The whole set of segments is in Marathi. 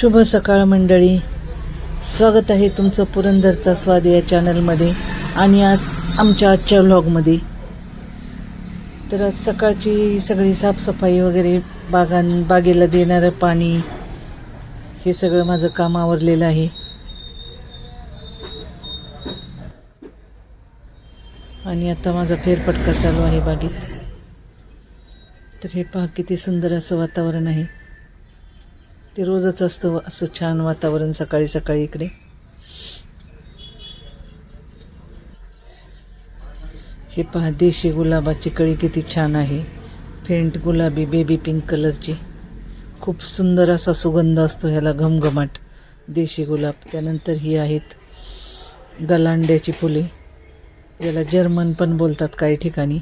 शुभ सकाळ मंडळी. स्वागत आहे तुमचं पुरंदरचा स्वाद या चॅनलमध्ये आणि आज आमच्या आजच्या व्लॉगमध्ये तर आज सकाळची सगळी साफसफाई वगैरे बागां बागेला देणारं पाणी हे सगळं माझं काम आवरलेलं आहे. आणि आता माझा फेरफटका चालू आहे बागेत. तर हे पहा किती सुंदर असं वातावरण आहे. ते रोजच असतं असं छान वातावरण सकाळी सकाळी इकडे. हे पहा देशी गुलाबाची कळी किती छान आहे. फेंट गुलाबी बेबी पिंक कलरची खूप सुंदर असा सुगंध असतो ह्याला घमघमाट देशी गुलाब. त्यानंतर ही आहेत गलांड्याची फुले. याला जर्मन पण बोलतात काही ठिकाणी.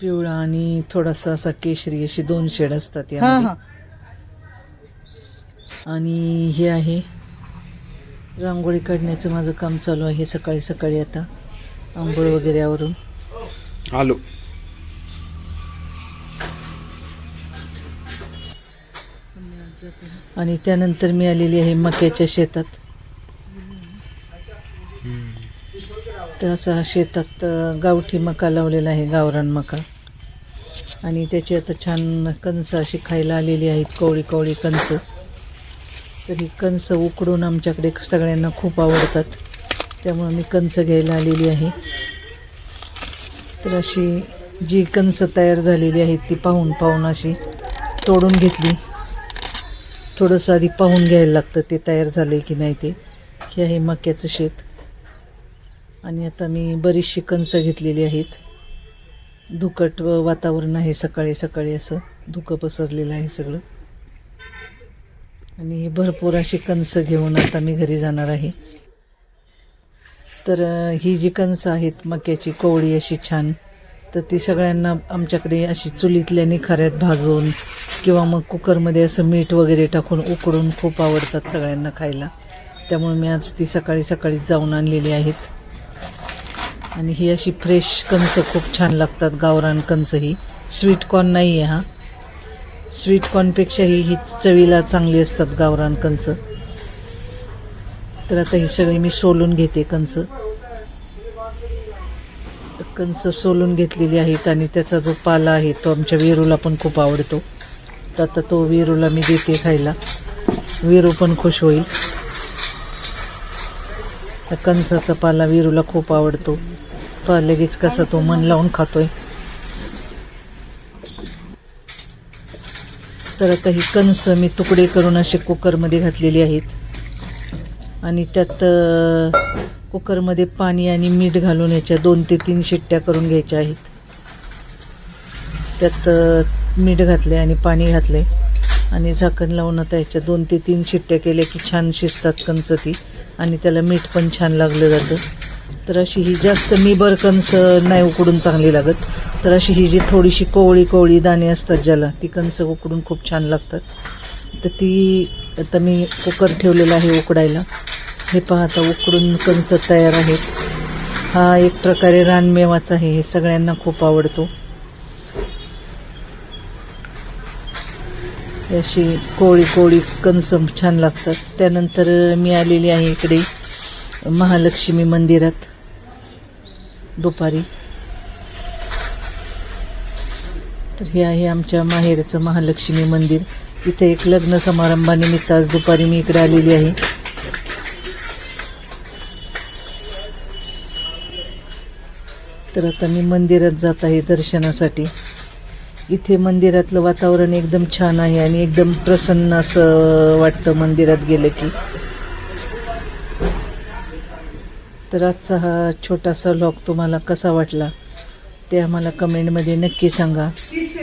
पिवळा आणि थोडासा असा केशरी अशी दोन शेड असतात यामध्ये. आणि हे आहे. रांगोळी काढण्याचं माझं काम चालू आहे सकाळी सकाळी आता. आंघोळ वगैरे आवरून. आलो. आणि त्यानंतर मी आलेली आहे मक्याच्या शेतात. तर असा शेतात गावठी मका लावलेला आहे गावरान मका. आणि त्याची आता छान कणसं अशी खायला आलेली आहेत कवळी कवळी कणसं. तर ही कणस उकडून आमच्याकडे सगळ्यांना खूप आवडतात. त्यामुळं मी कणसं घ्यायला आलेली आहे. तर अशी जी कणसं तयार झालेली आहेत ती पाहून पाहून अशी तोडून घेतली. थोडंसं आधी पाहून घ्यायला लागतं ते तयार झालं की नाही ते. हे आहे मक्याचं शेत. आणि आता मी बरीचशी कणसं घेतलेली आहेत. धुकट वातावरण आहे सकाळी सकाळी असं. धुकं पसरलेलं आहे सगळं. आणि भरपूर अशी कणसं घेऊन आता मी घरी जाणार आहे. तर ही जी कणसं आहेत मक्याची कोवळी अशी छान तर ती सगळ्यांना आमच्याकडे अशी चुलीतल्या निखाऱ्यात भाजून किंवा मग कुकरमध्ये असं मीठ वगैरे टाकून उकडून खूप आवडतात सगळ्यांना खायला. त्यामुळे मी आज ती सकाळी सकाळी जाऊन आणलेली आहेत. आणि ही अशी फ्रेश कणसं खूप छान लागतात गावरान कणस ही. स्वीट कॉर्न नाही आहे हा स्वीट कॉर्नपेक्षाही ही चवीला चांगली असतात गावरान कणसं. तर आता ही सगळी मी सोलून घेते कणसं. तर कणसं सोलून घेतलेली आहेत आणि त्याचा जो पाला आहे तो आमच्या वेरूला पण खूप आवडतो. तर आता तो वेरूला मी देते खायला. वेरू पण खुश होईल. त्या कणसाचा पाला विरूला खूप आवडतो. तो लगेच कसा तो मन लावून खातोय. तर आता ही कणस मी तुकडे करून असे कुकरमध्ये घातलेली आहेत. आणि त्यात कुकरमध्ये पाणी आणि मीठ घालून याच्या दोन ते तीन शिट्ट्या करून घ्यायच्या आहेत. त्यात मीठ घातले आणि पाणी घातले आणि झाकण लावून आता याच्या दोन ते तीन शिट्ट्या केल्या की छान शिजतात कणसं ती. आणि त्याला मीठ पण छान लागलं जातं. तर अशी ही जास्त मी कणस नाही उकडून चांगली लागत. तर अशी ही जी थोडीशी कोवळी कोवळी दाणे असतात ज्याला ती कणस उकडून खूप छान लागतात. तर ती आता मी कुकर ठेवलेला आहे उकडायला. हे पाहता उकडून कणस तयार आहेत. हा एक प्रकारे रानमेवाचा आहे हे सगळ्यांना खूप आवडतो. अशी कोळी कोळी कणसं छान लागतात. त्यानंतर मी आलेली आहे इकडे महालक्ष्मी मंदिरात दुपारी. तर हे आहे आमच्या माहेरचं महालक्ष्मी मंदिर. इथे एक लग्न समारंभानिमित्त आज दुपारी मी इकडे आलेली आहे. तर आता मी मंदिरात जात आहे दर्शनासाठी. इथे मंदिरातलं वातावरण एकदम छान आहे आणि एकदम प्रसन्न असं वाटतं मंदिरात गेलं की. तर आजचा हा छोटासा लॉग तुम्हाला कसा वाटला ते आम्हाला कमेंटमध्ये नक्की सांगा.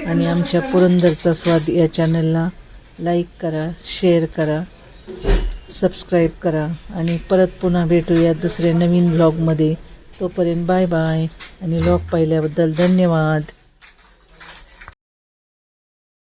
आणि आमच्या पुरंदरचा स्वाद या चॅनलला लाईक करा शेअर करा सबस्क्राईब करा. आणि परत पुन्हा भेटूया दुसऱ्या नवीन ब्लॉगमध्ये तोपर्यंत बाय बाय आणि लॉग पाहिल्याबद्दल धन्यवाद.